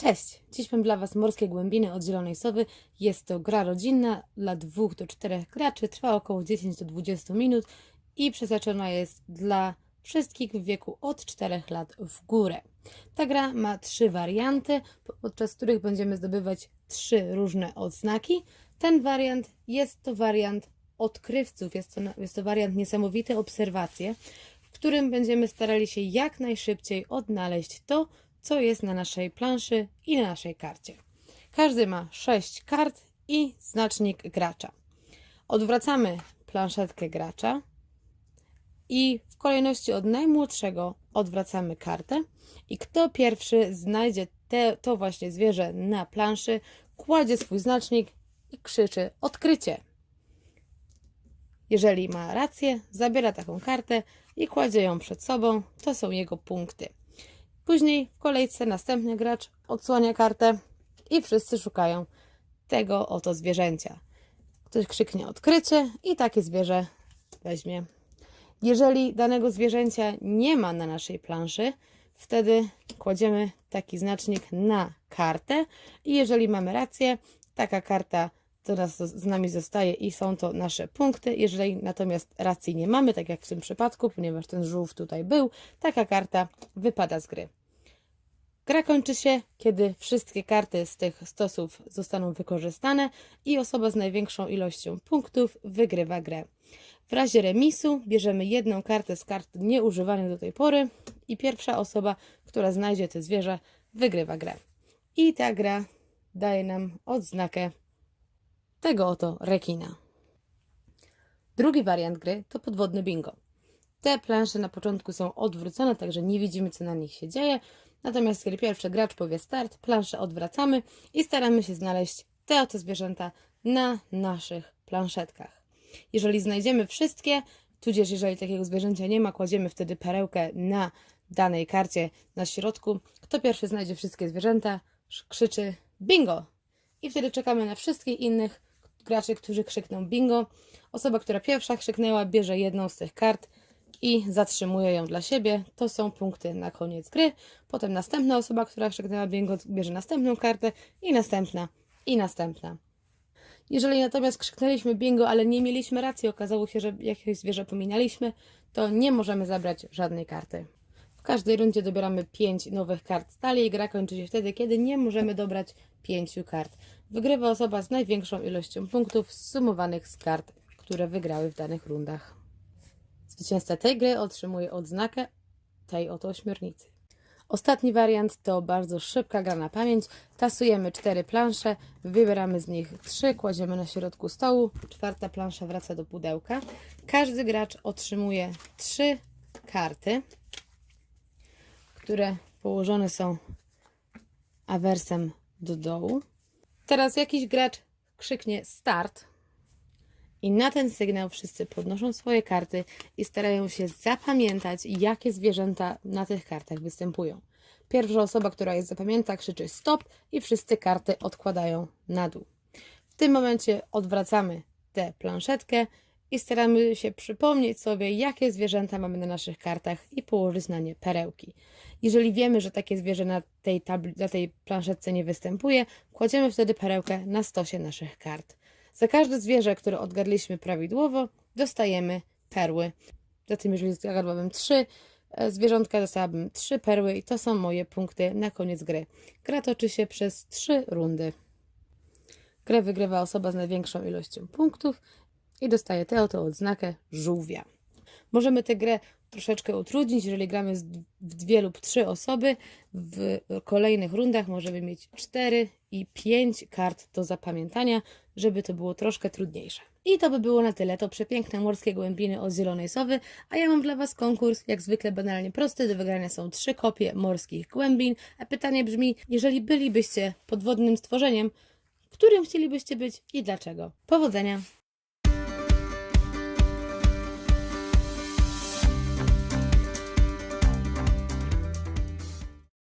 Cześć! Dziś mam dla Was Morskie Głębiny od Zielonej Sowy. Jest to gra rodzinna dla dwóch do czterech graczy. Trwa około 10 do 20 minut i przeznaczona jest dla wszystkich w wieku od 4 lat w górę. Ta gra ma trzy warianty, podczas których będziemy zdobywać trzy różne odznaki. Ten wariant jest to wariant odkrywców, jest to, jest to wariant niesamowite obserwacje, w którym będziemy starali się jak najszybciej odnaleźć to, co jest na naszej planszy i na naszej karcie. Każdy ma 6 kart i znacznik gracza. Odwracamy planszetkę gracza i w kolejności od najmłodszego odwracamy kartę i kto pierwszy znajdzie te, to właśnie zwierzę na planszy, kładzie swój znacznik i krzyczy odkrycie. Jeżeli ma rację, zabiera taką kartę i kładzie ją przed sobą, to są jego punkty. Później w kolejce następny gracz odsłania kartę i wszyscy szukają tego oto zwierzęcia. Ktoś krzyknie odkrycie i takie zwierzę weźmie. Jeżeli danego zwierzęcia nie ma na naszej planszy, wtedy kładziemy taki znacznik na kartę i jeżeli mamy rację, taka karta nas, z nami zostaje i są to nasze punkty. Jeżeli natomiast racji nie mamy, tak jak w tym przypadku, ponieważ ten żółw tutaj był, taka karta wypada z gry. Gra kończy się, kiedy wszystkie karty z tych stosów zostaną wykorzystane i osoba z największą ilością punktów wygrywa grę. W razie remisu bierzemy jedną kartę z kart nieużywanych do tej pory i pierwsza osoba, która znajdzie te zwierzę, wygrywa grę. I ta gra daje nam odznakę tego oto rekina. Drugi wariant gry to podwodny bingo. Te plansze na początku są odwrócone, także nie widzimy, co na nich się dzieje. Natomiast kiedy pierwszy gracz powie start, planszę odwracamy i staramy się znaleźć te oto zwierzęta na naszych planszetkach. Jeżeli znajdziemy wszystkie, tudzież jeżeli takiego zwierzęcia nie ma, kładziemy wtedy perełkę na danej karcie na środku. Kto pierwszy znajdzie wszystkie zwierzęta, krzyczy bingo! I wtedy czekamy na wszystkich innych graczy, którzy krzykną bingo. Osoba, która pierwsza krzyknęła, bierze jedną z tych kart i zatrzymuje ją dla siebie. To są punkty na koniec gry. Potem następna osoba, która krzyknęła bingo, bierze następną kartę i następna i następna. Jeżeli natomiast krzyknęliśmy bingo, ale nie mieliśmy racji, okazało się, że jakieś zwierzę pominęliśmy, to nie możemy zabrać żadnej karty. W każdej rundzie dobieramy 5 nowych kart stali i gra kończy się wtedy, kiedy nie możemy dobrać 5 kart. Wygrywa osoba z największą ilością punktów zsumowanych z kart, które wygrały w danych rundach. Zwycięzca tej gry otrzymuje odznakę tej oto ośmiornicy. Ostatni wariant to bardzo szybka gra na pamięć. Tasujemy cztery plansze, wybieramy z nich trzy, kładziemy na środku stołu, czwarta plansza wraca do pudełka. Każdy gracz otrzymuje trzy karty, które położone są awersem do dołu. Teraz jakiś gracz krzyknie start i na ten sygnał wszyscy podnoszą swoje karty i starają się zapamiętać, jakie zwierzęta na tych kartach występują. Pierwsza osoba, która je zapamięta, krzyczy stop i wszyscy karty odkładają na dół. W tym momencie odwracamy tę planszetkę i staramy się przypomnieć sobie, jakie zwierzęta mamy na naszych kartach i położyć na nie perełki. Jeżeli wiemy, że takie zwierzę na tej, tabli- na tej planszetce nie występuje, kładziemy wtedy perełkę na stosie naszych kart. Za każde zwierzę, które odgadliśmy prawidłowo, dostajemy perły. Zatem, jeżeli zgadłabym trzy e, zwierzątka, dostałabym trzy perły i to są moje punkty na koniec gry. Gra toczy się przez trzy rundy. Grę wygrywa osoba z największą ilością punktów i dostaje tę oto odznakę żółwia. Możemy tę grę troszeczkę utrudnić, jeżeli gramy w dwie lub trzy osoby. W kolejnych rundach możemy mieć cztery i pięć kart do zapamiętania, żeby to było troszkę trudniejsze. I to by było na tyle. To przepiękne morskie głębiny od Zielonej Sowy, a ja mam dla Was konkurs, jak zwykle banalnie prosty. Do wygrania są trzy kopie morskich głębin, a pytanie brzmi, jeżeli bylibyście podwodnym stworzeniem, którym chcielibyście być i dlaczego? Powodzenia!